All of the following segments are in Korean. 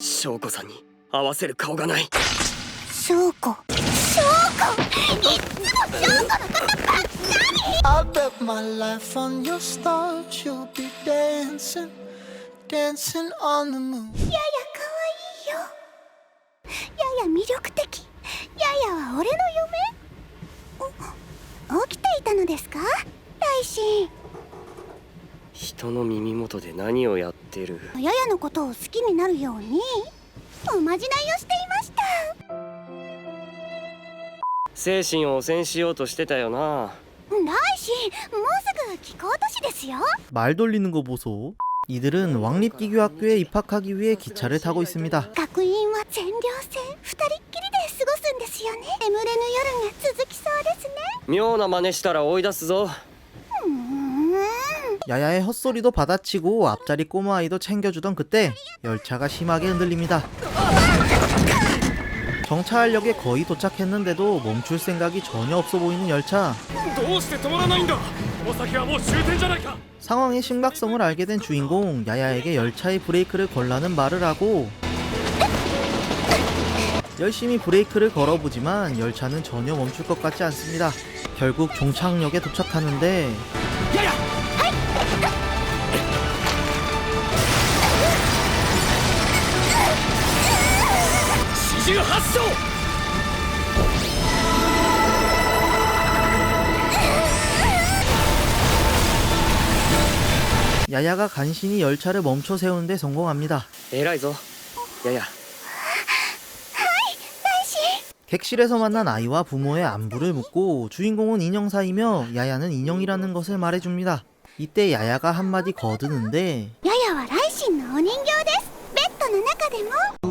翔子さんに合わせる顔がない。翔子。翔子。いっつも翔子のことばっかり。I bet my life on your stars. You'll be dancing, dancing on the moon. やや可愛いよ。やや魅力的。ややは俺の嫁？お起きていたのですか？大臣人の耳元で何をやってるややのことを好きになるようにおまじないをしていました精神を汚染しようとしてたよな大臣もうすぐ気候都市ですよ 말 돌리는 거 보소. 이들은 왕립기교학교에 입학하기 위해 기차를 타고 있습니다. 学院は全寮制二人っきりで過ごすんですよね眠れぬ夜が続きそうですね妙な真似したら追い出すぞうーん 야야의 헛소리도 받아치고 앞자리 꼬마아이도 챙겨주던 그때 열차가 심하게 흔들립니다. 정차할역에 거의 도착했는데도 멈출 생각이 전혀 없어 보이는 열차. 상황의 심각성을 알게 된 주인공 야야에게 열차의 브레이크를 걸라는 말을 하고 열심히 브레이크를 걸어보지만 열차는 전혀 멈출 것 같지 않습니다. 결국 종착역에 도착하는데 야야! 八章 야야가 간신히 열차를 멈춰 세우는데 성공합니다. 偉いぞやや大臣 객실에서 만난 아이와 부모의 안부를 묻고 주인공은 인형사이며 야야는 인형이라는 것을 말해줍니다. 이때 야야가 한마디 거드는데 ややは来神のお人形ですベッドの中でも 어,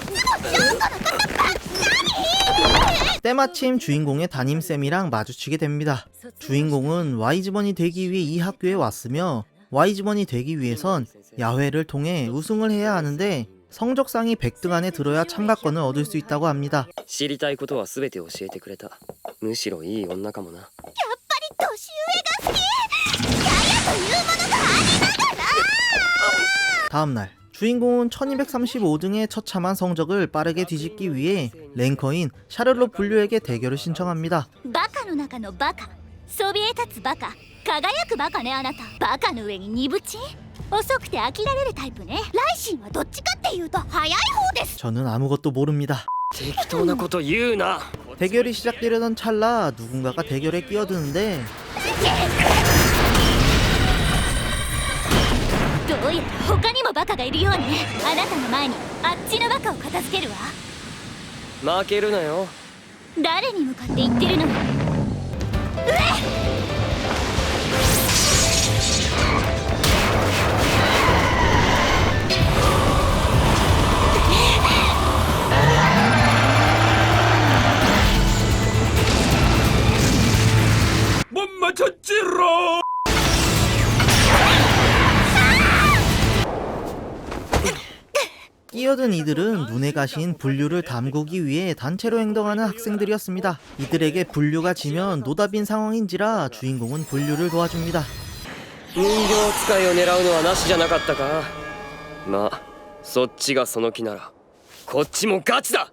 때마침 주인공의 담임쌤이랑 마주치게 됩니다. 주인공은 Y즈번이 되기 위해 이 학교에 왔으며 Y즈번이 되기 위해선 야회를 통해 우승을 해야 하는데 성적상이 100등 안에 들어야 참가권을 얻을 수 있다고 합니다. 知りたいことは全て教えてくれたむしろいい女かもなやっぱり年上が好きややというものがありながら 다음날 주인공은 1235등의 처참한 성적을 빠르게 뒤집기 위해 랭커인 샤를롯 분류에게 대결을 신청합니다. バカの中のバカそびえ立つバカ輝くバカねあなたバカの上に鈍ち遅くて飽きられるタイプね来神はどっちかっていうと早い方です 저는 아무것도 모릅니다. 適当なこと言うな 대결이 시작되려던 찰나 누군가가 대결에 끼어드는데 どうやら他にもバカがいるようね。あなたの前にあっちのバカを片付けるわ。負けるなよ。誰に向かって言ってるの？うえっ！マチッチロー 끼어든 이들은 눈에 가신 분류를 담그기 위해 단체로 행동하는 학생들이었습니다. 이들에게 분류가 지면 노답인 상황인지라 주인공은 분류를 도와줍니다. 人形使いを狙うのはなしじゃなかったかまあそっちがその気ならこっちもガチだ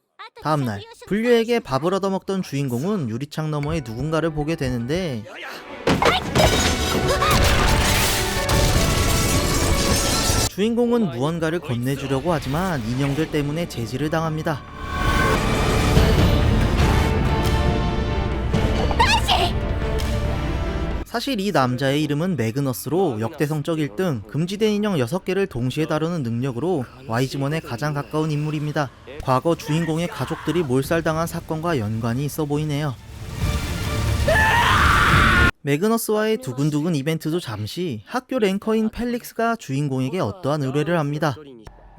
다음날 분류에게 밥을 얻어먹던 주인공은 유리창 너머에 누군가를 보게 되는데 주인공은 무언가를 건네주려고 하지만 인형들 때문에 제지를 당합니다. 사실 이 남자의 이름은 매그너스로 역대성적 1등, 금지된 인형 6개를 동시에 다루는 능력으로 와이즈먼에 가장 가까운 인물입니다. 과거 주인공의 가족들이 몰살당한 사건과 연관이 있어 보이네요. 매그너스와의 두근두근 이벤트도 잠시 학교 랭커인 펠릭스가 주인공에게 어떠한 의뢰를 합니다.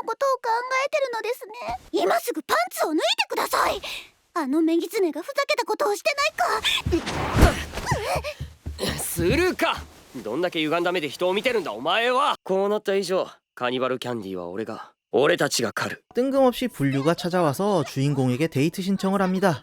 のことを考えてるのですね今すぐパンツを脱いでくださいあのメギツネがふざけたことをしてないかするかどんだけ歪んだ目で人を見てるんだお前はこうなった以上カニバルキャンディーは俺が俺たちが狩る 뜬금없이 분류가 찾아와서 주인공에게 데이트 신청을 합니다.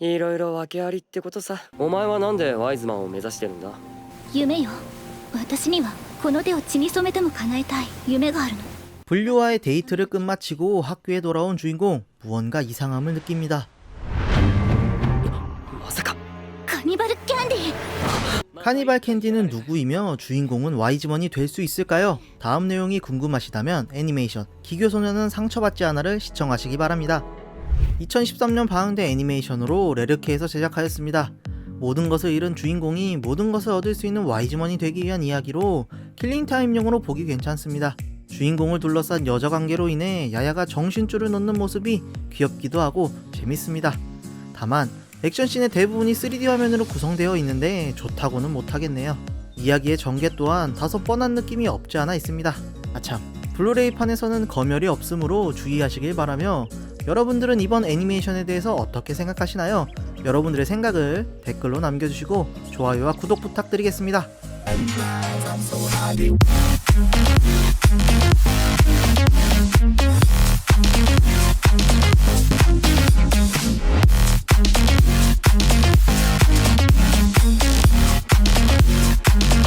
いろいろ訳ありってことさお前はなんでワイズマンを目指してるんだ夢よ私にはこの手を血に染めても叶えたい夢があるの 분류와의 데이트를 끝마치고 학교에 돌아온 주인공 무언가 이상함을 느낍니다. まさかカニバルキャンディー 카니발 캔디는 누구이며 주인공은 와이즈먼이 될 수 있을까요? 다음 내용이 궁금하시다면 애니메이션 기교소년은 상처받지 않아를 시청하시기 바랍니다. 2013년 방영된 애니메이션으로 레르케에서 제작하였습니다. 모든 것을 잃은 주인공이 모든 것을 얻을 수 있는 와이즈먼이 되기 위한 이야기로 킬링타임용으로 보기 괜찮습니다. 주인공을 둘러싼 여자 관계로 인해 야야가 정신줄을 놓는 모습이 귀엽기도 하고 재밌습니다. 다만 액션씬의 대부분이 3D 화면으로 구성되어 있는데 좋다고는 못하겠네요. 이야기의 전개 또한 다소 뻔한 느낌이 없지 않아 있습니다. 아참, 블루레이판에서는 검열이 없으므로 주의하시길 바라며 여러분들은 이번 애니메이션에 대해서 어떻게 생각하시나요? 여러분들의 생각을 댓글로 남겨주시고 좋아요와 구독 부탁드리겠습니다.